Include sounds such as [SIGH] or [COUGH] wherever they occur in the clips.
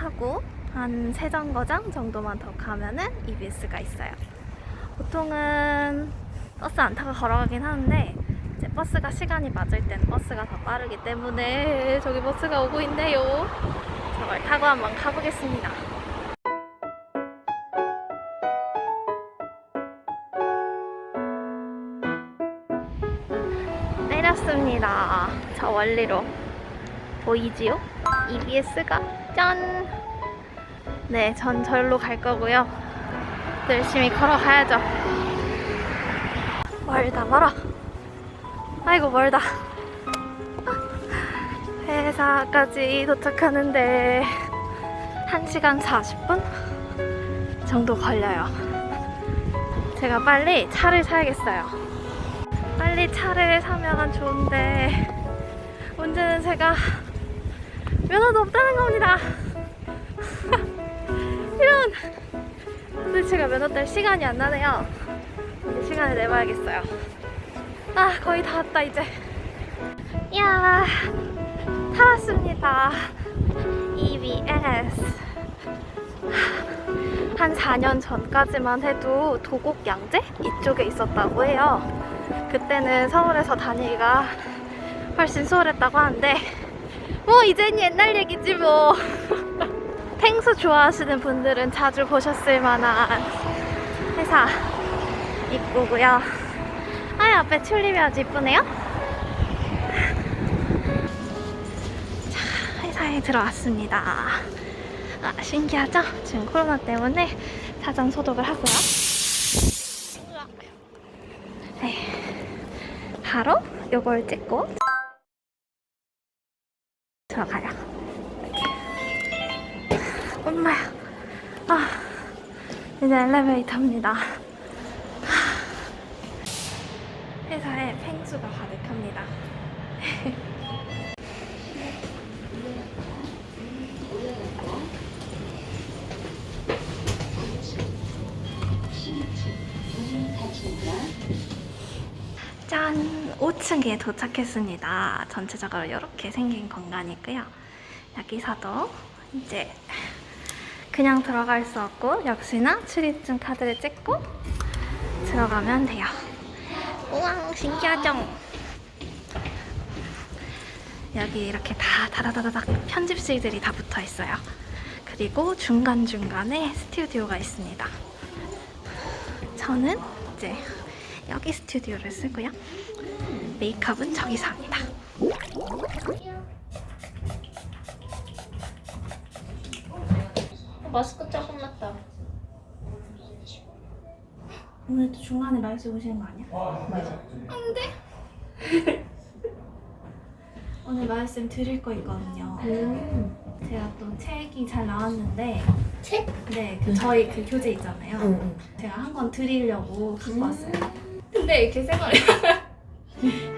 타고 한 세 정거장 정도만 더 가면은 EBS가 있어요. 보통은 버스 안 타고 걸어가긴 하는데 이제 버스가 시간이 맞을 땐 버스가 더 빠르기 때문에 [LAUGHS] 저기 버스가 오고 있네요. 저걸 타고 한번 가보겠습니다. 내렸습니다. 저 원리로 보이지요? EBS가 짠! 네, 전 절로 갈 거고요. 또 열심히 걸어가야죠. 멀다 멀어. 아이고 멀다. [LAUGHS] 회사까지 도착하는데 1시간 40분 정도 걸려요. 제가 빨리 차를 사야겠어요. 빨리 차를 사면 좋은데 문제는 제가 면허도 없다는 겁니다. 이런 제가 면허 딸 시간이 안 나네요. 이제 시간을 내봐야겠어요. 아 거의 다 왔다 이제. 이야 다 왔습니다. EBS. 한 4년 전까지만 해도 도곡 양재 이쪽에 있었다고 해요. 그때는 서울에서 다니기가 훨씬 수월했다고 하는데 뭐 이젠 옛날 얘기지 뭐. 탱수 좋아하시는 분들은 자주 보셨을 만한 회사 입구고요. 아 앞에 튤립이 아주 이쁘네요. 자 회사에 들어왔습니다. 아, 신기하죠? 지금 코로나 때문에 사전 소독을 하고요. 네, 바로 요걸 찍고 들어가요. 엄마야. 아, 이제 엘리베이터입니다. 회사에 펭수가 가득합니다. [LAUGHS] 짠! 5층에 도착했습니다. 전체적으로 이렇게 생긴 공간이고요. 여기서도 이제 그냥 들어갈 수 없고 역시나 출입증 카드를 찍고 들어가면 돼요. 우왕 신기하죠? 여기 이렇게 다 다다다닥 편집실들이 다 붙어 있어요. 그리고 중간중간에 스튜디오가 있습니다. 저는 이제 여기 스튜디오를 쓰고요. 메이크업은 저기서 합니다. 마스크 조금 났다. 오늘 또 중간에 말씀 오시는 거 아니야? 맞아. [LAUGHS] 오늘 말씀 드릴 거 있거든요. 제가 또 책이 잘 나왔는데, 책? 네, 그 저희 그 교재 있잖아요. 응. 제가 한 권 드리려고 갖고 왔어요. 근데 이렇게 생활. 전 [LAUGHS]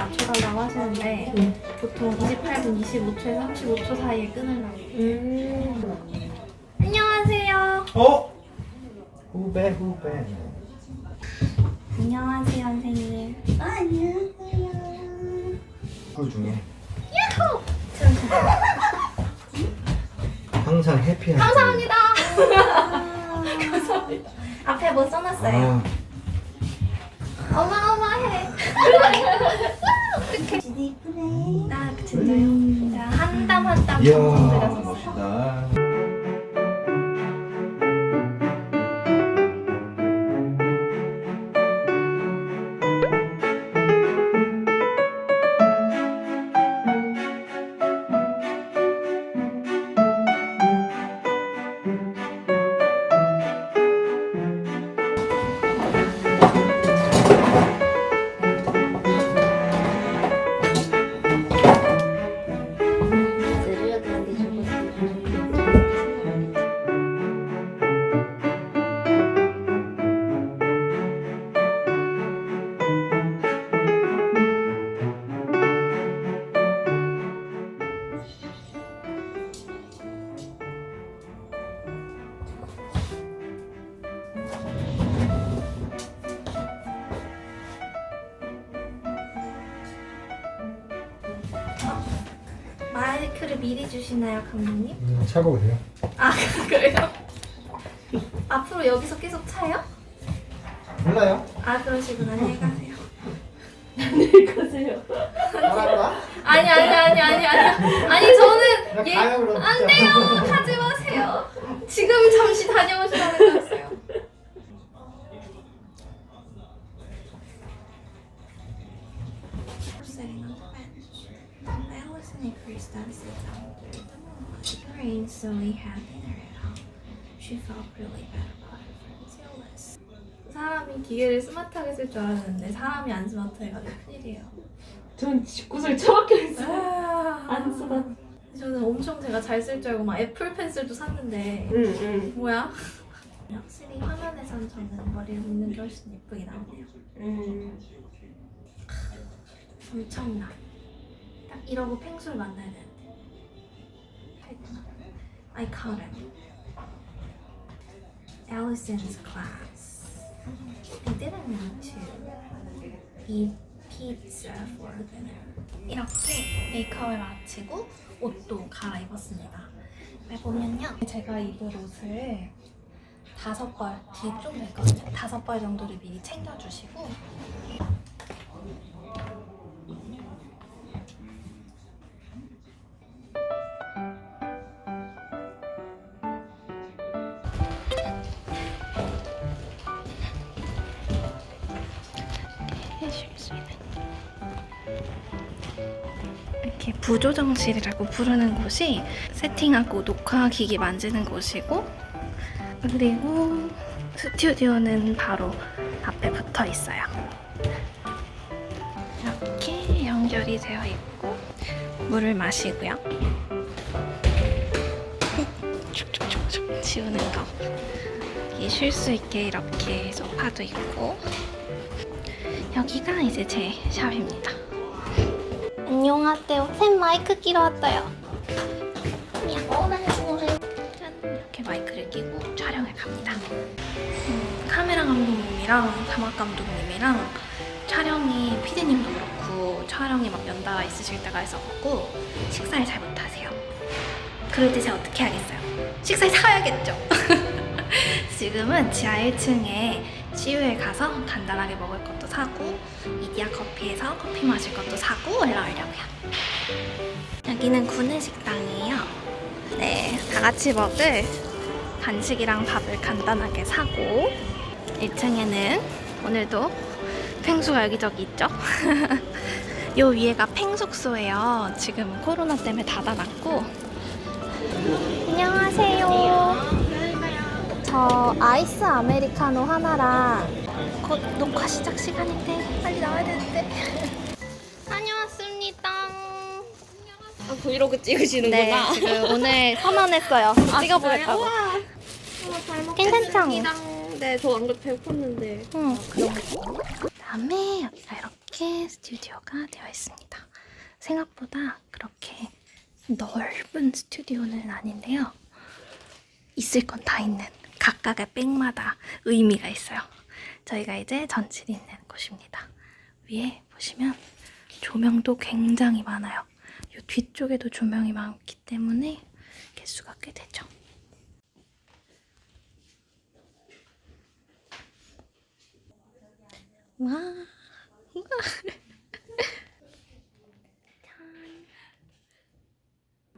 맞춰달라고 하시는데 응. 보통 28분 25초에 35초 사이에 끊으려고. 음. 안녕하세요. 어? 후배 후배 안녕하세요, 선생님. 그 중에 [LAUGHS] 항상 해피한 감사합니다. [LAUGHS] 감사합니다. 앞에 뭐 써놨어요? 아, 어마어마해. [LAUGHS] 어떡해. 이쁘네. 아, 진짜요? 자, 한땀 한땀 이야 정성들여서 멋있다 미리 주시나요, 감독님? 음, 차고 오세요. 아, [LAUGHS] 그래요? 앞으로 여기서 계속 차요? 몰라요. 아, 그러시구나. 안녕히 가세요. 가세요. 알아봐. 아니, 아니, 아니, 아니, 아니. 아니, 저는 그냥 예, 가요 그럼. 안 진짜. 돼요. 가지 마세요. 지금 잠시 다녀오시라는 거였 Sits under the rain slowly at home. She felt really bad about her friend's illness. 사람이 기계를 스마트하게 쓸 줄 알았는데 사람이 안 스마트해가지고 큰일이에요. 전 집구석에 처박혀 있어요. 아, 안 쓰다. 저는 엄청 제가 잘 쓸 줄 알고 막 애플 펜슬도 샀는데 응, 응. 뭐야? 확실히 화면에선 저는 머리를 묶는 게 훨씬 예쁘게 나오네요. 응. 엄청나. 딱 이러고 펭수를 만나야 되는데. I caught him. Allison's class. I didn't want to eat pizza for dinner. 이렇게 메이크업을 마치고 옷도 갈아입었습니다. 보면요. 제가 입을 옷을 다섯 벌, 뒤에 좀 됐거든요. 다섯 벌 정도를 미리 챙겨주시고 부조정실이라고 부르는 곳이 세팅하고 녹화 기기 만지는 곳이고 그리고 스튜디오는 바로 앞에 붙어 있어요. 이렇게 연결이 되어 있고 물을 마시고요. [LAUGHS] 축축축축 치우는 거. 쉴 수 있게 이렇게 소파도 있고 여기가 이제 제 샵입니다. 안녕하세요. 샘 마이크 끼러 왔어요. 짠 이렇게 마이크를 끼고 촬영을 갑니다. 음, 카메라 감독님이랑 자막 감독님이랑 촬영이 피디님도 그렇고 촬영이 막 연달아 있으실 때가 있어갖고 식사를 잘 못하세요. 그럴 때 제가 어떻게 하겠어요? 식사를 사야겠죠. [LAUGHS] 지금은 지하 1층에 CU에 가서 간단하게 먹을 것도 사고 이디야 커피에서 커피 마실 것도 사고 올라오려고요. 여기는 구내식당이에요. 네, 다 같이 먹을 간식이랑 밥을 간단하게 사고 1층에는 오늘도 펭수가 여기저기 있죠. [LAUGHS] 요 위에가 펭숙소예요. 지금 코로나 때문에 닫아놨고 안녕하세요. 저 아이스 아메리카노 하나랑 곧 녹화 시작 시간인데 빨리 나와야 되는데 [LAUGHS] 다녀왔습니다. 아, 브이로그 찍으시는구나. 네, 지금 오늘 선언했어요. 찍어보겠다고. 아, 잘 괜찮죠? 먹겠습니다. 네, 저 배고팠는데. 응. 그다음에 여기가 이렇게 스튜디오가 되어 있습니다. 생각보다 그렇게 넓은 스튜디오는 아닌데요. 있을 건 다 있는 각각의 백마다 의미가 있어요. 저희가 이제 전실이 있는 곳입니다. 위에 보시면 조명도 굉장히 많아요. 이 뒤쪽에도 조명이 많기 때문에 개수가 꽤 되죠. 와. 우와. [LAUGHS]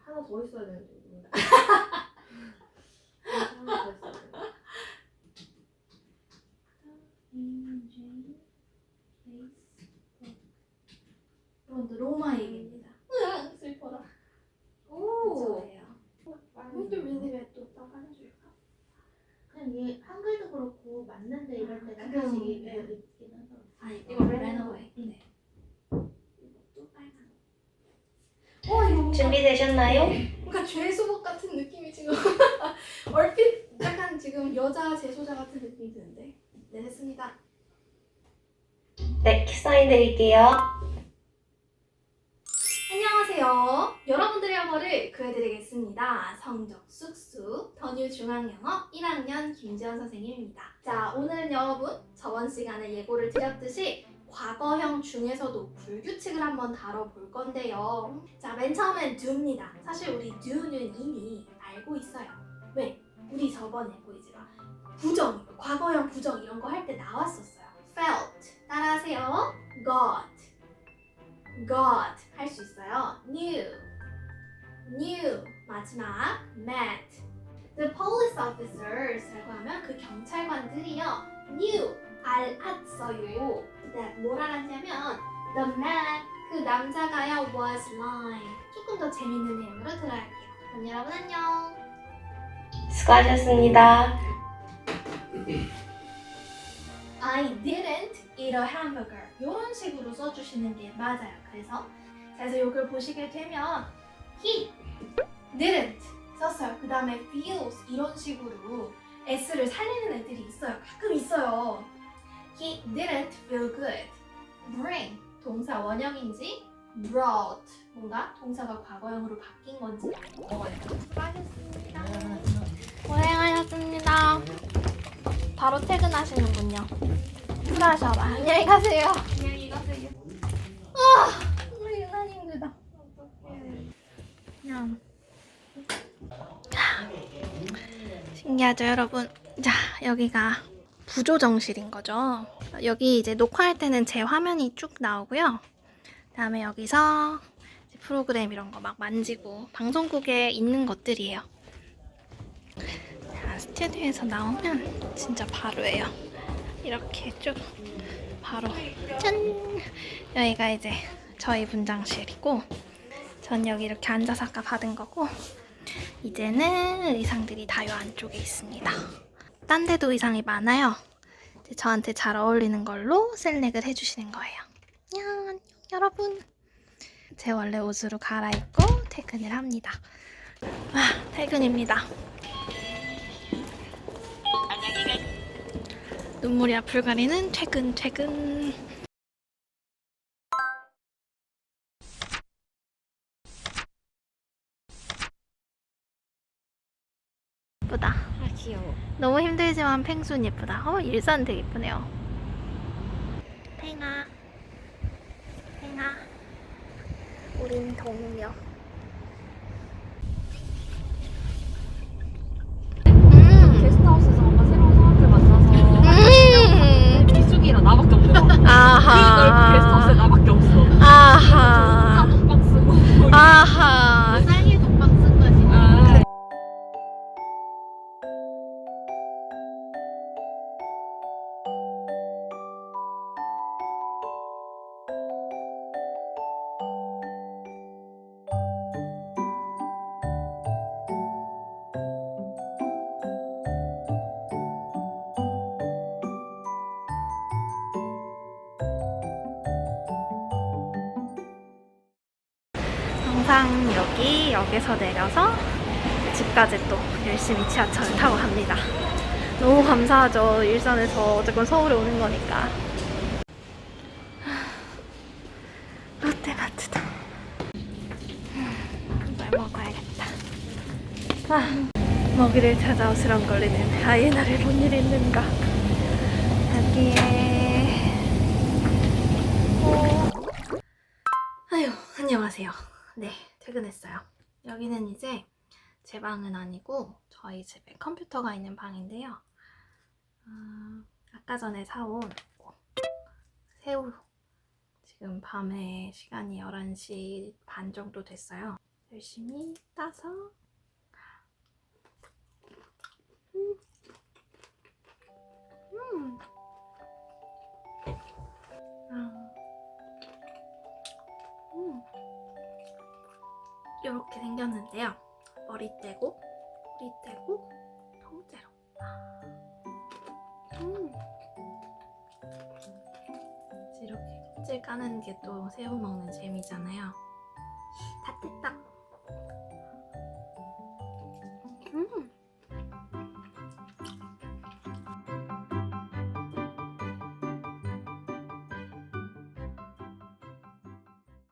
하나 더 있어야 되는데. [LAUGHS] 이건 로마 얘기입니다. 슬퍼라. 저예요. 근데 왜 또 따가줄까? 그냥 얘 한글도 그렇고 맞는데 이럴 때가 그럼, 사실 네. 네. 있긴 하더라고. 아 이거 레노웨이. 네. 또 빨간. 어 이거 준비 되셨나요? 뭔가 죄수복 같은 느낌이 지금 [LAUGHS] 얼핏 약간 지금 여자 재소자 같은 느낌이 드는데 네 됐습니다. 네, 사인 드릴게요. 안녕하세요. 여러분들의 영어를 구해드리겠습니다. 성적 쑥쑥 더뉴 중앙영어 1학년 김지연 선생님입니다. 자 오늘은 여러분 저번 시간에 예고를 드렸듯이 과거형 중에서도 불규칙을 한번 다뤄볼 건데요. 자, 맨 처음엔 do입니다. 사실 우리 do는 이미 알고 있어요. 왜? 우리 저번에 보이지마. 부정, 과거형 부정 이런 거 할 때 나왔었어요. felt 따라하세요. got, got 할 수 있어요. knew, knew 마지막 met. The police officers라고 하면 그 경찰관들이요. knew 알았어요. 네, 뭘 알았냐면 the man 그 남자가요 was lying. 조금 더 재밌는 내용으로 들어갈게요. 그럼 여러분 안녕. 수고하셨습니다. I didn't eat a hamburger. 이런 식으로 써주시는 게 맞아요. 그래서 자, 그래서 이걸 보시게 되면 he didn't 썼어요. 그 다음에 feels 이런 식으로 s를 살리는 애들이 있어요. 가끔 있어요. He didn't feel good. Bring 동사 원형인지 brought 뭔가 동사가 과거형으로 바뀐 건지 먹어요. 수고하셨습니다. 고생하셨습니다. 바로 퇴근하시는군요. 수고하셔라. 안녕히 가세요. 안녕히 가세요. 아, 우리 유난히 힘들다. 그냥. 신기하죠, 여러분? 자, 여기가 부조정실인 거죠. 여기 이제 녹화할 때는 제 화면이 쭉 나오고요. 그다음에 여기서 프로그램 이런 거 막 만지고 방송국에 있는 것들이에요. 자, 스튜디오에서 나오면 진짜 바로예요. 이렇게 쭉 바로 짠! 여기가 이제 저희 분장실이고 전 여기 이렇게 앉아서 아까 받은 거고 이제는 의상들이 다요 안쪽에 있습니다. 딴 데도 의상이 많아요. 저한테 잘 어울리는 걸로 셀렉을 해주시는 거예요. 야, 안녕 여러분. 제 원래 옷으로 갈아입고 퇴근을 합니다. 아, 퇴근입니다. 눈물이 앞을 가리는 퇴근, 퇴근. 너무 힘들지만 펭수는 예쁘다. 어, 일산 되게 예쁘네요. 팽아. 팽아. 우린 동료. 음. 게스트하우스에서 뭔가 새로운 사람들 만나서 음. 비수기라 나밖에 없는 거야. 그 항상 여기 역에서 내려서 집까지 또 열심히 지하철을 타고 갑니다. 너무 감사하죠. 일산에서 어쨌건 서울에 오는 거니까. 하, 롯데마트다. 음, 뭘 먹어야겠다. 아, 먹이를 찾아 어슬렁거리는 하이에나를 본 일이 있는가. 여기에 어, 아유, 안녕하세요. 네, 퇴근했어요. 여기는 이제 제 방은 아니고 저희 집에 컴퓨터가 있는 방인데요. 아, 아까 전에 사온 새우. 지금 밤에 시간이 11시 반 정도 됐어요. 열심히 따서 음. 음. 이렇게 생겼는데요. 머리 떼고, 뿌리 떼고, 통째로. 음. 이렇게 껍질 까는 게 또 새우 먹는 재미잖아요. 다 뗐다.